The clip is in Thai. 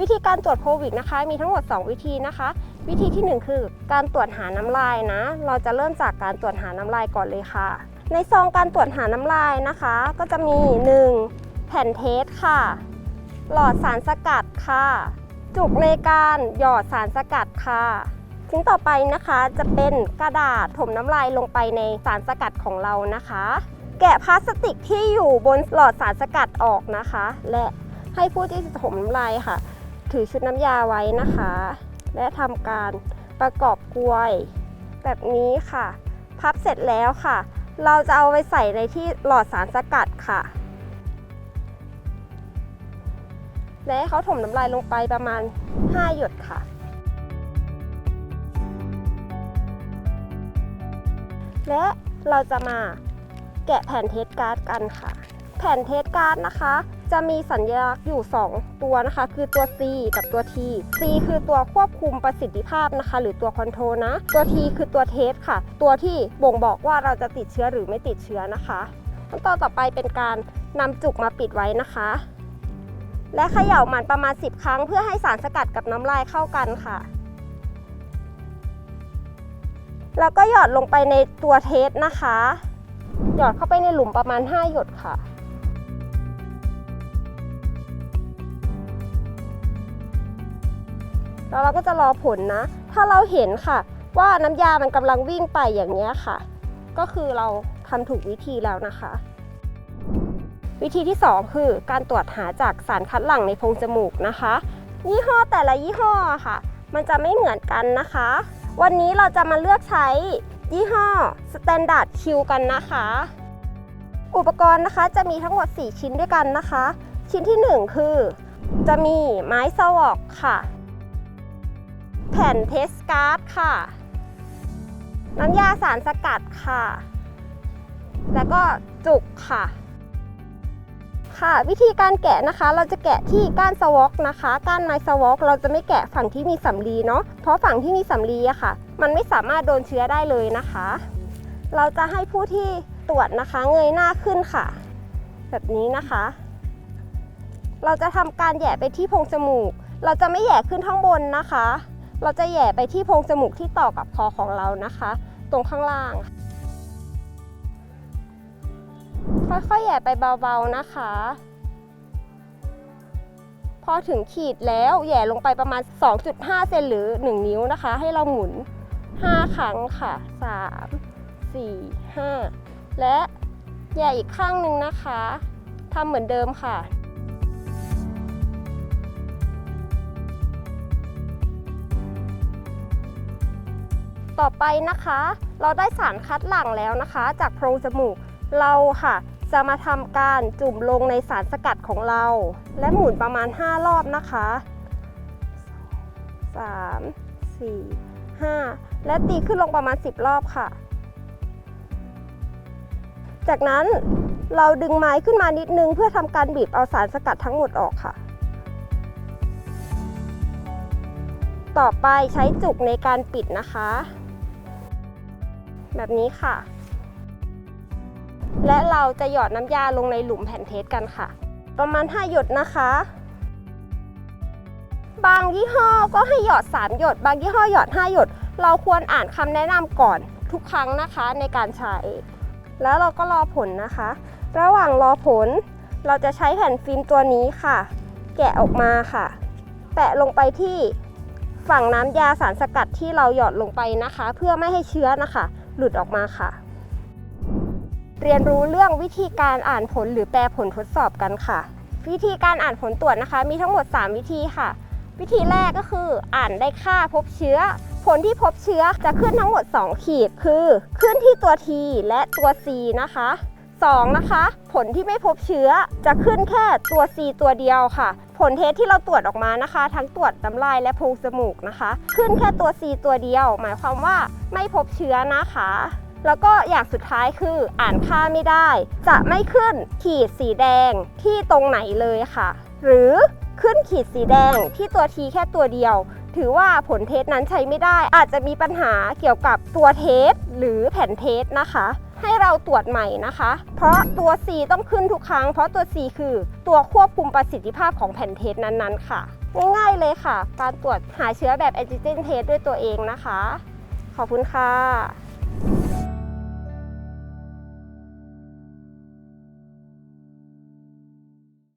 วิธีการตรวจโควิดนะคะ มีทั้งหมด 2 วิธีนะคะ วิธีที่ 1 คือการตรวจหาน้ำลายนะ เราจะเริ่มจากการตรวจหาน้ำลายก่อนเลยค่ะ ในซองการตรวจหาน้ำลายนะคะ ก็จะมี 1. แผ่นเทสค่ะ หลอดสารสกัดค่ะ จุกในการหยอดสารสกัดค่ะชิ้นต่อไปนะคะจะเป็นกระดาษถมน้ำลายลงไปในสารสกัดของเรานะคะ แกะพลาสติกที่อยู่บนหลอดสารสกัดออกนะคะ และให้ผู้ที่ถมน้ำลายค่ะ ถือชุดน้ำยาไว้นะคะ และทำการประกอบกลวย แบบนี้ค่ะ พับเสร็จแล้วค่ะ เราจะเอาไปใส่ในที่หลอดสารสกัดค่ะ และให้เขาถมน้ำลายลงไปประมาณ 5 หยดค่ะและเราจะมาแกะแผ่นเทสการ์ดกันค่ะ แผ่นเทสการ์ดนะคะ จะมีสัญลักษณ์อยู่ 2 ตัวนะคะ คือตัว C กับตัว T C คือตัวควบคุมประสิทธิภาพนะคะ หรือตัวคอนโทรลนะ ตัว T คือตัวเทสค่ะ ตัวที่บ่งบอกว่าเราจะติดเชื้อหรือไม่ติดเชื้อนะคะขั้นตอนต่อไปเป็นการนำจุกมาปิดไว้นะคะ และเขย่ามันประมาณ 10 ครั้ง เพื่อให้สารสกัดกับน้ำลายเข้ากันค่ะแล้วก็หยอดลงไปในตัวเทสนะคะ หยอดเข้าไปในหลุมประมาณ 5 หยดค่ะ แล้วเราก็จะรอผลนะ ถ้าเราเห็นค่ะ ว่าน้ำยามันกำลังวิ่งไปอย่างนี้ค่ะ ก็คือเราทำถูกวิธีแล้วนะคะ วิธีที่ 2 คือการตรวจหาจากสารคัดหลั่งในโพรงจมูกนะคะ ยี่ห้อแต่ละยี่ห้อค่ะ มันจะไม่เหมือนกันนะคะ วันนี้เราจะมาเลือกใช้ยี่ห้อ Standard Q กันนะคะ อุปกรณ์นะคะจะมีทั้งหมด 4 ชิ้นด้วยกันนะคะ ชิ้นที่ 1 คือ จะมีไม้สวอกค่ะ ผ่นเทสการ์ดค่ะ น้ำยาสารสกัดค่ะ แล้วก็จุกค่ะ ค่ะ วิธีการแกะนะคะ เราจะแกะที่ก้านสวอกนะคะ ก้านไม้สวอกเราจะไม่แกะฝั่งที่มีสำลีเนาะเพราะฝั่งที่มีสำลีอะค่ะ มันไม่สามารถโดนเชื้อได้เลยนะคะ เราจะให้ผู้ที่ตรวจนะคะเงยหน้าขึ้นค่ะ แบบนี้นะคะ เราจะทำการแย่ไปที่โพรงจมูก เราจะไม่แย่ขึ้นข้างบนนะคะ เราจะแย่ไปที่โพรงจมูกที่ต่อกับคอของเรานะคะ ตรงข้างล่าง ค่อยๆแย่ไปเบาๆนะคะ พอถึงขีดแล้วแย่ลงไปประมาณ 2.5 เซนหรือ 1 นิ้วนะคะ ให้เราหมุน 5 ครั้งค่ะ 3 4 5 และแย่อีกข้างหนึ่งนะคะทำเหมือนเดิมค่ะ ต่อไปนะคะ เราได้สารคัดหลั่งแล้วนะคะ จากโพรงจมูกเราค่ะ จะมาทำการจุ่มลงในสารสกัดของเรา และหมุนประมาณ 5 รอบนะคะ 3 4 5 และตีขึ้นลงประมาณ 10 รอบค่ะ จากนั้นเราดึงไม้ขึ้นมานิดนึง เพื่อทำการบีบเอาสารสกัดทั้งหมดออกค่ะ ต่อไปใช้จุกในการปิดนะคะ แบบนี้ค่ะ และเราจะหยอดน้ำยาลงในหลุมแผ่นเทสกันค่ะ ประมาณ 5 หยดนะคะ บางยี่ห้อก็ให้หยอด 3 หยด บางยี่ห้อหยอด 5 หยด เราควรอ่านคำแนะนำก่อนทุกครั้งนะคะในการใช้ แล้วเราก็รอผลนะคะ ระหว่างรอผลเราจะใช้แผ่นฟิล์มตัวนี้ค่ะ แกะออกมาค่ะ แปะลงไปที่ฝั่งน้ำยาสารสกัดที่เราหยอดลงไปนะคะ เพื่อไม่ให้เชื้อนะคะ หลุดออกมาค่ะ เรียนรู้เรื่องวิธีการอ่านผลหรือแปลผลทดสอบกันค่ะ วิธีการอ่านผลตรวจนะคะ มีทั้งหมด 3 วิธีค่ะ วิธีแรกก็คืออ่านได้ค่าพบเชื้อ ผลที่พบเชื้อจะขึ้นทั้งหมด 2 ขีดคือ ขึ้นที่ตัว T และตัว C นะคะ2นะคะ ผลที่ไม่พบเชื้อจะขึ้นแค่ตัว C ตัวเดียวค่ะ ผลเทสที่เราตรวจออกมานะคะ ทั้งตรวจน้ำลายและโพรงจมูกนะคะ ขึ้นแค่ตัว C ตัวเดียว หมายความว่าไม่พบเชื้อนะคะ แล้วก็อย่างสุดท้ายคืออ่านค่าไม่ได้ จะไม่ขึ้นขีดสีแดงที่ตรงไหนเลยค่ะ หรือขึ้นขีดสีแดงที่ตัว T แค่ตัวเดียว ถือว่าผลเทสนั้นใช้ไม่ได้ อาจจะมีปัญหาเกี่ยวกับตัวเทสหรือแผ่นเทสนะคะ ให้เราตรวจใหม่นะคะ เพราะตัว C ต้องขึ้นทุกครั้ง เพราะตัว C คือตัวควบคุมประสิทธิภาพของแผ่นเทสนั้นๆ ค่ะ ง่ายๆเลยค่ะ การตรวจหาเชื้อแบบแอนติเจนเทสด้วยตัวเองนะคะ ขอบคุณค่ะ